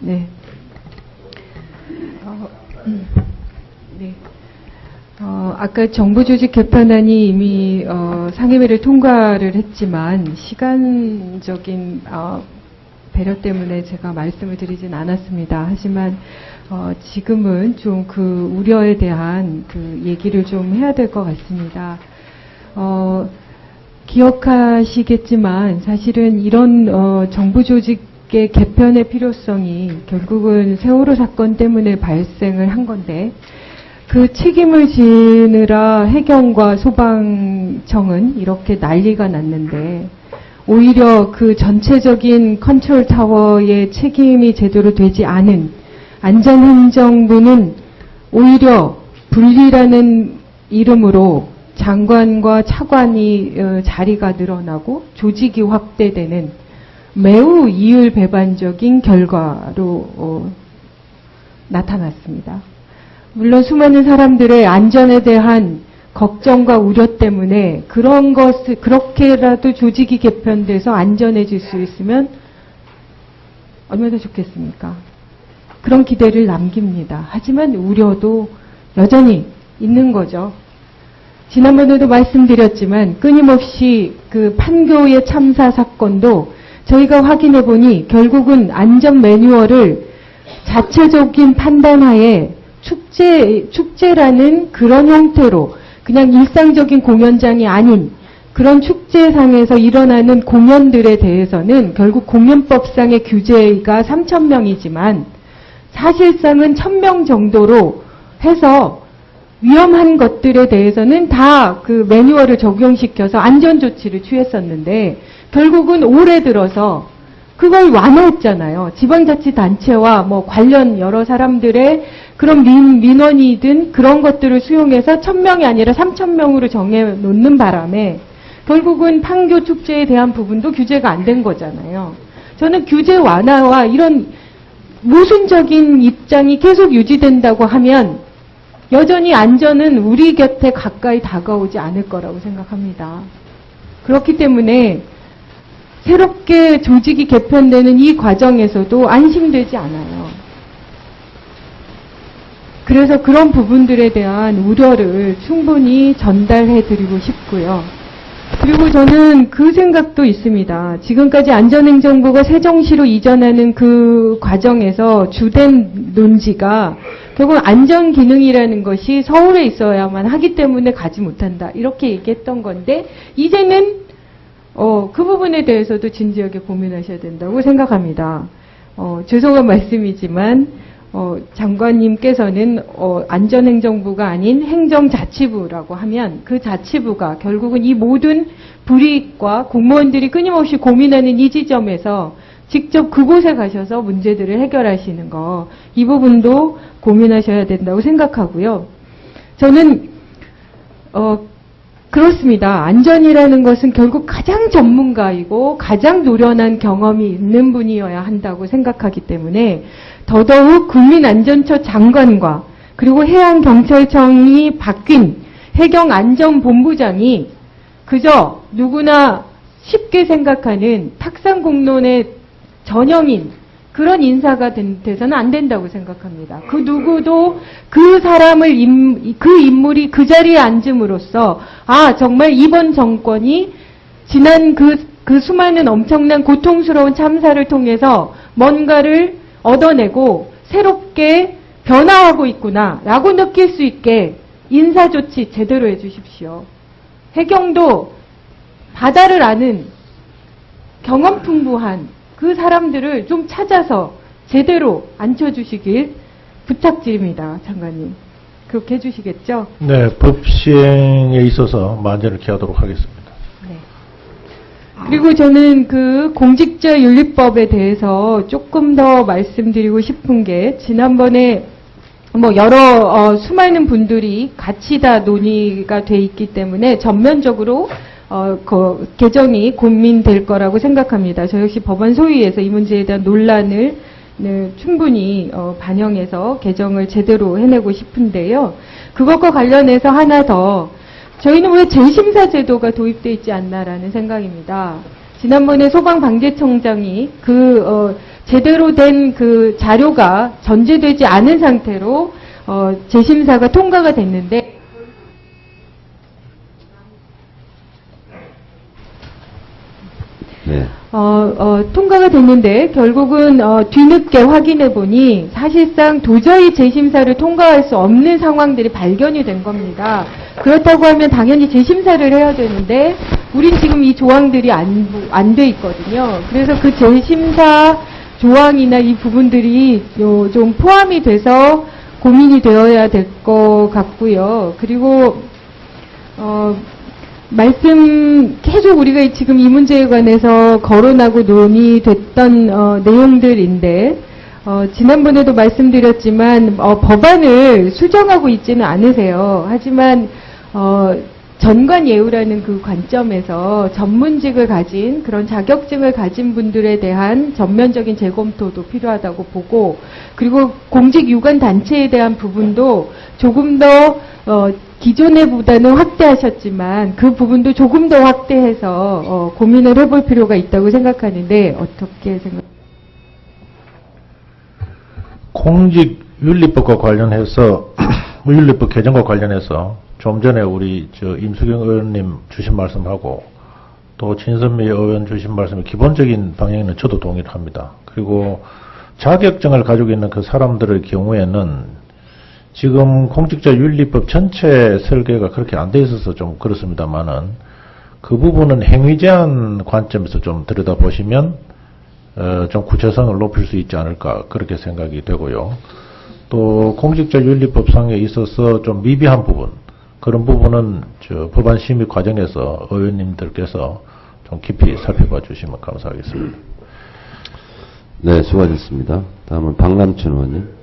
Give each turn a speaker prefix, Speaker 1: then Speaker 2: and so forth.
Speaker 1: 네. 어, 음, 네. 어, 아까 정부 조직 개편안이 이미 어, 상임위를 통과를 했지만 시간적인 어, 배려 때문에 제가 말씀을 드리진 않았습니다. 하지만 어, 지금은 좀 그 우려에 대한 그 얘기를 좀 해야 될 것 같습니다. 어, 기억하시겠지만 사실은 이런 어, 정부 조직 의 개편의 필요성이 결국은 세월호 사건 때문에 발생을 한 건데 그 책임을 지느라 해경과 소방청은 이렇게 난리가 났는데 오히려 그 전체적인 컨트롤 타워의 책임이 제대로 되지 않은 안전행정부는 오히려 분리라는 이름으로 장관과 차관이 어, 자리가 늘어나고 조직이 확대되는 매우 이율 배반적인 결과로 어, 나타났습니다. 물론 수많은 사람들의 안전에 대한 걱정과 우려 때문에 그런 것을 그렇게라도 조직이 개편돼서 안전해질 수 있으면 얼마나 좋겠습니까? 그런 기대를 남깁니다. 하지만 우려도 여전히 있는 거죠. 지난번에도 말씀드렸지만 끊임없이 그 판교의 참사 사건도 저희가 확인해 보니 결국은 안전 매뉴얼을 자체적인 판단하에 축제, 축제라는 그런 형태로 그냥 일상적인 공연장이 아닌 그런 축제상에서 일어나는 공연들에 대해서는 결국 공연법상의 규제가 3,000명이지만 사실상은 1,000명 정도로 해서 위험한 것들에 대해서는 다 그 매뉴얼을 적용시켜서 안전 조치를 취했었는데 결국은 올해 들어서 그걸 완화했잖아요. 지방자치단체와 뭐 관련 여러 사람들의 그런 민, 민원이든 그런 것들을 수용해서 1000명이 아니라 3000명으로 정해놓는 바람에 결국은 판교 축제에 대한 부분도 규제가 안 된 거잖아요. 저는 규제 완화와 이런 모순적인 입장이 계속 유지된다고 하면 여전히 안전은 우리 곁에 가까이 다가오지 않을 거라고 생각합니다. 그렇기 때문에 새롭게 조직이 개편되는 이 과정에서도 안심되지 않아요. 그래서 그런 부분들에 대한 우려를 충분히 전달해 드리고 싶고요. 그리고 저는 그 생각도 있습니다. 지금까지 안전행정부가 세종시로 이전하는 그 과정에서 주된 논지가 결국 안전 기능이라는 것이 서울에 있어야만 하기 때문에 가지 못한다. 이렇게 얘기했던 건데, 이제는, 어, 그 부분에 대해서도 진지하게 고민하셔야 된다고 생각합니다. 어, 죄송한 말씀이지만, 어, 장관님께서는 어, 안전행정부가 아닌 행정자치부라고 하면 그 자치부가 결국은 이 모든 불이익과 공무원들이 끊임없이 고민하는 이 지점에서 직접 그곳에 가셔서 문제들을 해결하시는 거, 이 부분도 고민하셔야 된다고 생각하고요. 저는, 어, 그렇습니다. 안전이라는 것은 결국 가장 전문가이고 가장 노련한 경험이 있는 분이어야 한다고 생각하기 때문에 더더욱 국민안전처 장관과 그리고 해양경찰청이 바뀐 해경안전본부장이 그저 누구나 쉽게 생각하는 탁상공론의 전형인 그런 인사가 돼서는 안 된다고 생각합니다. 그 누구도 그 사람을 임, 그 인물이 그 자리에 앉음으로써 아 정말 이번 정권이 지난 그, 그 수많은 엄청난 고통스러운 참사를 통해서 뭔가를 얻어내고 새롭게 변화하고 있구나 라고 느낄 수 있게 인사 조치 제대로 해주십시오. 해경도 바다를 아는 경험 풍부한 그 사람들을 좀 찾아서 제대로 앉혀주시길 부탁드립니다. 장관님. 그렇게 해주시겠죠?
Speaker 2: 네, 법 시행에 있어서 만전을 기하도록 하겠습니다.
Speaker 1: 네. 그리고 저는 그 공직자 윤리법에 대해서 조금 더 말씀드리고 싶은 게 지난번에 뭐 여러 어, 수많은 분들이 같이 다 논의가 돼 있기 때문에 전면적으로 어, 그 개정이 고민될 거라고 생각합니다. 저 역시 법안 소위에서 이 문제에 대한 논란을 네, 충분히 어, 반영해서 개정을 제대로 해내고 싶은데요. 그것과 관련해서 하나 더 저희는 왜 재심사 제도가 도입돼 있지 않나라는 생각입니다. 지난번에 소방방재청장이 그 어, 제대로 된 그 자료가 전제되지 않은 상태로 어, 재심사가 통과가 됐는데
Speaker 3: 네.
Speaker 1: 어, 어, 통과가 됐는데 결국은 어, 뒤늦게 확인해 보니 사실상 도저히 재심사를 통과할 수 없는 상황들이 발견이 된 겁니다. 그렇다고 하면 당연히 재심사를 해야 되는데 우린 지금 이 조항들이 안 안 돼 있거든요. 그래서 그 재심사 조항이나 이 부분들이 요, 좀 포함이 돼서 고민이 되어야 될 것 같고요. 그리고 어, 말씀 계속 우리가 지금 이 문제에 관해서 거론하고 논의됐던 어, 내용들인데 어, 지난번에도 말씀드렸지만 어, 법안을 수정하고 있지는 않으세요. 하지만 어, 전관 예우라는 그 관점에서 전문직을 가진 그런 자격증을 가진 분들에 대한 전면적인 재검토도 필요하다고 보고 그리고 공직 유관 단체에 대한 부분도 조금 더 어, 기존에 보다는 확대하셨지만 그 부분도 조금 더 확대해서 어, 고민을 해볼 필요가 있다고 생각하는데 어떻게 생각?
Speaker 2: 공직윤리법과 관련해서 윤리법 개정과 관련해서 좀 전에 우리 저 임수경 의원님 주신 말씀하고 또 진선미 의원 주신 말씀의 기본적인 방향에는 저도 동의를 합니다. 그리고 자격증을 가지고 있는 그 사람들의 경우에는 지금 공직자 윤리법 전체 설계가 그렇게 안 돼 있어서 좀 그렇습니다만은 그 부분은 행위 제한 관점에서 좀 들여다보시면 어, 좀 구체성을 높일 수 있지 않을까 그렇게 생각이 되고요. 또 공직자 윤리법상에 있어서 좀 미비한 부분 그런 부분은 저 법안 심의 과정에서 의원님들께서 좀 깊이 살펴봐 주시면 감사하겠습니다.
Speaker 3: 네, 수고하셨습니다. 다음은 박남춘 의원님.